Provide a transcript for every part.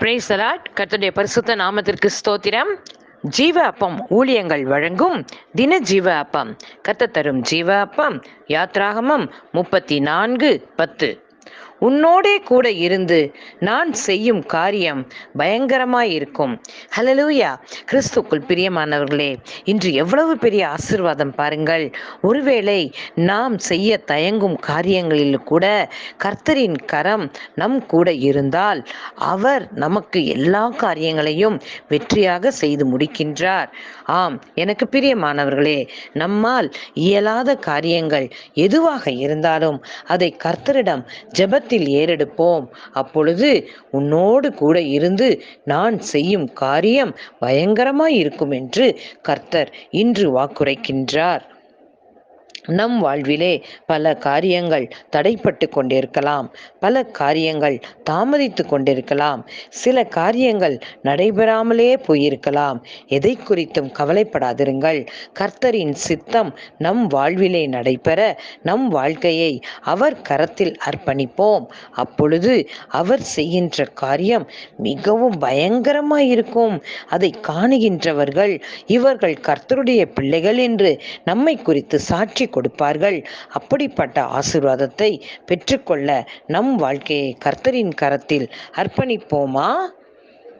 Brace allot கர்த்தருடைய பரிசுத்த நாமத்திற்கு ஸ்தோத்திரம். ஜீவ அப்பம் ஊழியங்கள் வழங்கும் தின ஜீவ அப்பம். கத்த தரும் ஜீவ அப்பம். யாத்ராகமம் முப்பத்தி நான்கு பத்து. உன்னோடே கூட இருந்து நான் செய்யும் காரியம் பயங்கரமாயிருக்கும் ஹலலூயா கிறிஸ்துக்குள் பிரியமானவர்களே இன்று எவ்வளவு பெரிய ஆசிர்வாதம் பாருங்கள். ஒருவேளை நாம் செய்ய தயங்கும் காரியங்களில் கூட கர்த்தரின் கரம் நம் கூட இருந்தால் அவர் நமக்கு எல்லா காரியங்களையும் வெற்றியாக செய்து முடிக்கின்றார். ஆம் எனக்கு பிரியமானவர்களே நம்மால் இயலாத காரியங்கள் எதுவாக இருந்தாலும் அதை கர்த்தரிடம் ஜெபத்தில் ஏறெடுப்போம். அப்பொழுது உன்னோடு கூட இருந்து நான் செய்யும் காரியம் பயங்கரமாய் இருக்கும் என்று கர்த்தர் இன்று வாக்குரைக்கின்றார். நம் வாழ்விலே பல காரியங்கள் தடைப்பட்டு கொண்டிருக்கலாம். பல காரியங்கள் தாமதித்து கொண்டிருக்கலாம். சில காரியங்கள் நடைபெறாமலே போயிருக்கலாம். எதை குறித்தும் கவலைப்படாதிருங்கள். கர்த்தரின் சித்தம் நம் வாழ்விலே நடைபெற நம் வாழ்க்கையை அவர் கரத்தில் அர்ப்பணிப்போம். அப்பொழுது அவர் செய்கின்ற காரியம் மிகவும் பயங்கரமாயிருக்கும். அதை காணுகின்றவர்கள் இவர்கள் கர்த்தருடைய பிள்ளைகள் என்று நம்மை குறித்து சாட்சி கொடுப்பார்கள். அப்படிப்பட்ட ஆசிர்வாதத்தை பெற்றுக்கொள்ள நம் வாழ்க்கையை கர்த்தரின் கரத்தில் அர்ப்பணிப்போமா?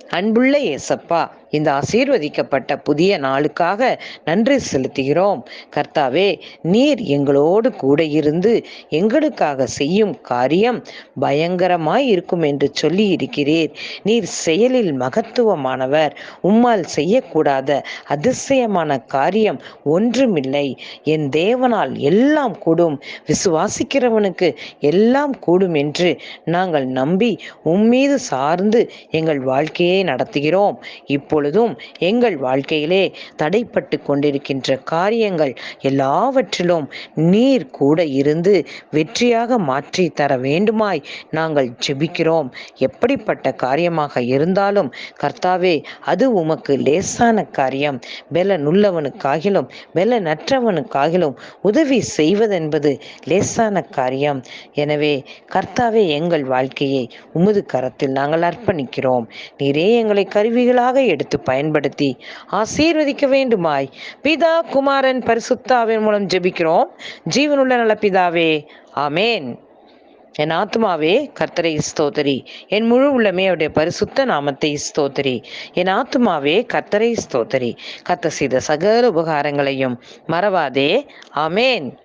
அன்புள்ள ஏசப்பா இந்த ஆசீர்வதிக்கப்பட்ட புதிய நாளுக்காக நன்றி செலுத்துகிறோம். கர்த்தாவே நீர் எங்களோடு கூட இருந்து எங்களுக்காக செய்யும் காரியம் பயங்கரமாய் இருக்கும் என்று சொல்லி இருக்கிறீர். நீர் செயலில் மகத்துவமானவர். உம்மால் செய்யக்கூடாத அதிசயமான காரியம் ஒன்றுமில்லை. என் தேவனால் எல்லாம் கூடும். விசுவாசிக்கிறவனுக்கு எல்லாம் கூடும் என்று நாங்கள் நம்பி உம்மீது சார்ந்து எங்கள் வாழ்க்கையை நடத்துகிறோம். இப்போ இப்பொழுதும் எங்கள் வாழ்க்கையிலே தடைப்பட்டு கொண்டிருக்கின்ற காரியங்கள் எல்லாவற்றிலும் நீர் கூட இருந்து வெற்றியாக மாற்றி தர வேண்டுமாய் நாங்கள் ஜெபிக்கிறோம். எப்படிப்பட்ட காரியமாக இருந்தாலும் கர்த்தாவே அது உமக்கு லேசான காரியம். பெல நுள்ளவனுக்காகிலும் பெல நற்றவனுக்காகிலும் உதவி செய்வதென்பது லேசான காரியம். எனவே கர்த்தாவே எங்கள் வாழ்க்கையை உமது கரத்தில் நாங்கள் அர்ப்பணிக்கிறோம். நீரே எங்களை கருவிகளாக எடுத்து பயன்படுத்தி ஆசீர்வதிக்க வேண்டுமாய். பிதா குமாரன் பரிசுத்தாவின் மூலம் ஜெபிக்கிறோம். ஜீவனுள்ள நல்ல பிதாவே ஆமேன். என் ஆத்மாவே கர்த்தரை ஸ்தோத்தரி. என் முழு உள்ளமே அவருடைய பரிசுத்த நாமத்தை ஸ்தோத்தரி. என் ஆத்மாவே கர்த்தரை ஸ்தோத்தரி. கத்த செய்த சகல உபகாரங்களையும் மறவாதே. ஆமேன்.